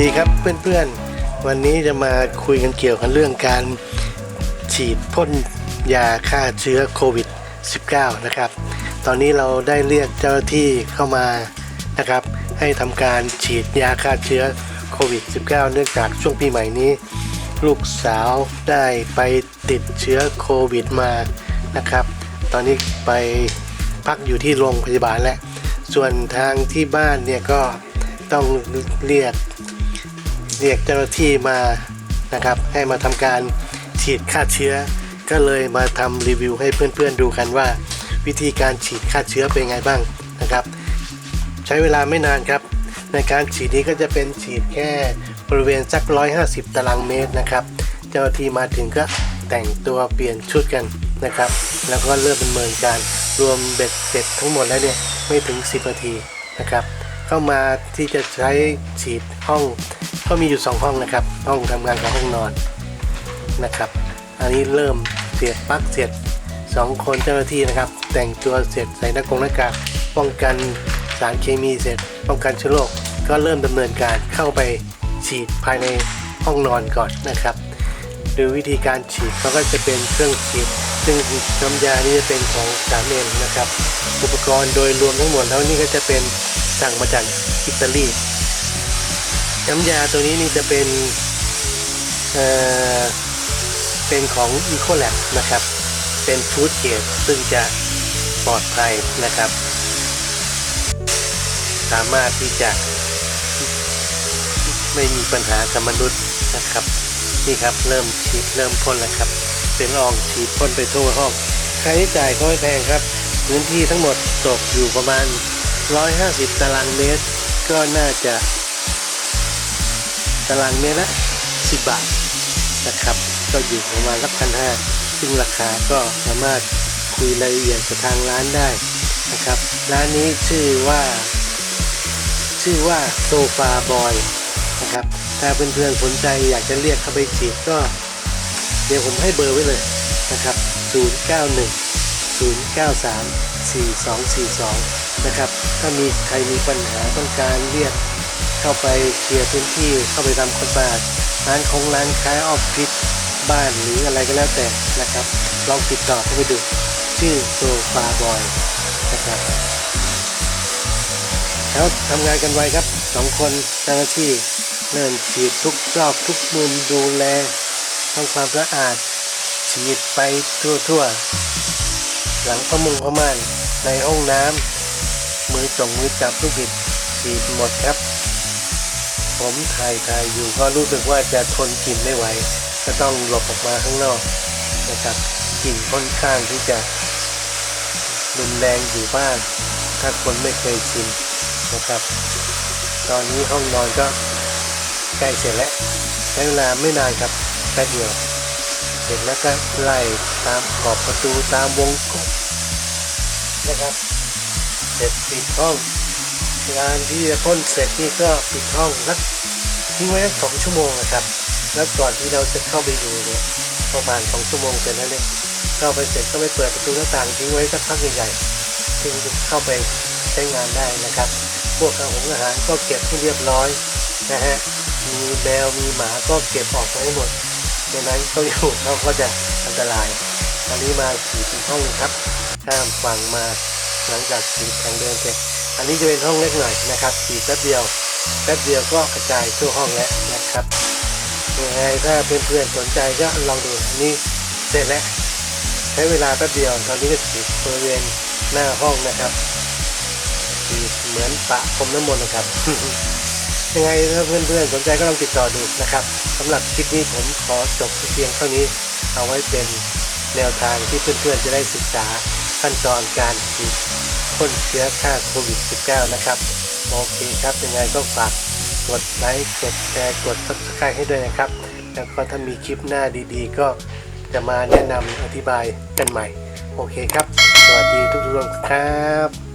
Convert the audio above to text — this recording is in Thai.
ดีครับเพื่อนๆ วันนี้จะมาคุยกันเกี่ยวกับเรื่องการฉีดพ่นยาฆ่าเชื้อโควิด -19 นะครับ ตอนนี้เราได้เรียกเจ้าหน้าที่เข้ามานะครับ ให้ทำการฉีดยาฆ่าเชื้อโควิด -19 เนื่องจากช่วงปีใหม่นี้ ลูกสาวได้ไปติดเชื้อโควิดมานะครับ ตอนนี้ไปพักอยู่ที่โรงพยาบาลแล้วส่วนทางที่บ้านเนี่ยก็ต้องเรียก เรียกเจ้าหน้าที่มานะครับ ให้มาทำการฉีดฆ่าเชื้อ ก็เลยมาทำรีวิวให้เพื่อนๆดูกันว่า วิธีการฉีดฆ่าเชื้อเป็นไงบ้างนะครับ ใช้เวลาไม่นานครับ ในการฉีดนี้ก็จะเป็นฉีดแค่บริเวณสัก 150 ตารางเมตรนะครับ เจ้าหน้าที่มาถึงก็แต่งตัวเปลี่ยนชุดกันนะครับ แล้วก็เริ่มดำเนินการรวมเบ็ดเสร็จทั้งหมดแล้วเนี่ยไม่ถึง 10 นาทีนะครับ เข้ามาที่จะใช้ฉีดห้อง ก็มีอยู่ 2 ห้องนะครับ ห้องทำงานกับห้องนอนนะครับ อันนี้เริ่มเสียบปลั๊กเสร็จ2คนเจ้าหน้าที่นะครับ แต่งตัวเสร็จใส่หน้ากงหน้ากากป้องกันสารเคมีเสร็จ ป้องกันเชื้อโรคก็เริ่มดำเนินการเข้าไปฉีดภายในห้องนอนก่อนนะครับโดยวิธีการฉีดเขาก็จะเป็นเครื่องฉีด ซึ่งน้ำยานี่จะเป็นของสามเณรนะครับ อุปกรณ์โดยรวมทั้งหมดแล้วนี่ก็จะเป็นสั่งมาจากอิตาลี น้ำยาตัวนี้นี่จะเป็นเอ่อเป็นของ e c o l a b นะครับ เป็นฟู้ดเกรดซึ่งจะปลอดภัยนะครับ สามารถที่จะไม่มีปัญหากับมนุษย์นะครับนี่ครับเริ่มฉีดเริ่มพ่นแล้วครับ เป็นลอองฉีดพ่นไปทั่วห้องค่าใช้จ่ายก็ไม่แพงครับ พื้นที่ทั้งหมดตกอยู่ประมาณ 150 ตารางเมตร ก็น่าจะารางเมตรละ 10 บาทนะครับ ก็อยู่ประมาณสักพันห้าซึ่งราคาก็สามารถคุยรายละเอียดกับทางร้านได้นะครับ ร้านนี้ชื่อว่า ชื่อว่าโซฟาบอยนะครับ ถ้าเพื่อนๆสนใจอยากจะเรียกเข้าไปฉีดก็เดี๋ยวผมให้เบอร์ไว้เลยนะครับ 091 093 4242 นะครับ ถ้ามีใครมีปัญหาต้องการเรียก เข้าไปเคลียร์พื้นที่เข้าไปทำความสะอาดร้านของร้านค้าออฟฟิศบ้านหรืออะไรก็แล้วแต่นะครับ ลองติดต่อเข้าไปดูชื่อโซฟาบอยนะครับแล้วทำงานกันไวครับสองคนเจ้าหน้าที่เริ่มฉีดทุกซอกทุกมุมดูแลทำความสะอาด ฉีดไปทั่วๆ หลังพมุงพม่านในห้องน้ำมือส่งมือจับลูกบิดฉีดหมดครับ ผมถ่ายถ่ายอยู่ก็รู้สึกว่าจะทนกลิ่นไม่ไหวก็ต้องหลบออกมาข้างนอกนะครับกลิ่นค่อนข้างที่จะรุนแรงอยู่บ้างถ้าคนไม่เคยชินนะครับ ตอนนี้ห้องนอนก็ใกล้เสร็จแล้วใช้เวลาไม่นานครับแป๊บเดียวเสร็จแล้วก็ไล่ตามขอบประตูตามวงกบนะครับ เสร็จปิดห้อง งานที่จะพ่นเสร็จนี่ก็ปิดห้องสักทิ้งไว้สองชั่วโมงนะครับ แล้วก่อนที่เราจะเข้าไปอยู่เนี่ยประมาณสองชั่วโมงเสร็จแล้วเนี่ยเข้าไปเสร็จก็ไปเปิดประตูหน้าต่างทิ้งไว้สักพักใหญ่ๆถึงจะเข้าไปใช้งานได้นะครับ พวกอาหารอาหารก็เก็บให้เรียบร้อยนะฮะมีแมวมีหมาก็เก็บออกไปให้หมดดังนั้นก็อยู่เขาก็จะอันตรายอันนี้มาฉีดห้องครับข้ามฝั่งมาหลังจากฉีดทางเดินเสร็จ อันนี้จะเป็นห้องเล็กหน่อยนะครับฉีดแป๊บเดียวแป๊บเดียวก็กระจายทั่วห้องแล้วนะครับยังไงถ้าเพื่อนๆสนใจก็ลองดูอันนี้เสร็จแล้วใช้เวลาแป๊บเดียวตอนนี้ก็ฉีดบริเวณหน้าห้องนะครับฉีดเหมือนปะพรมน้ำมนต์นะครับยังไงถ้าเพื่อนๆสนใจก็ลองติดต่อดูนะครับสำหรับคลิปนี้ผมขอจบเพียงเท่านี้ เอาไว้เป็นแนวทางที่เพื่อนๆจะได้ศึกษาขั้นตอนการฉีด พ่นเชื้อฆ่าโควิด -19 นะครับ โอเคครับยังไงก็ฝากกดไลค์กดแชร์กด subscribe ให้ด้วยนะครับ แล้วก็ถ้ามีคลิปหน้าดีๆ ก็จะมาแนะนำอธิบายกันใหม่ โอเคครับ สวัสดีทุกท่านครับ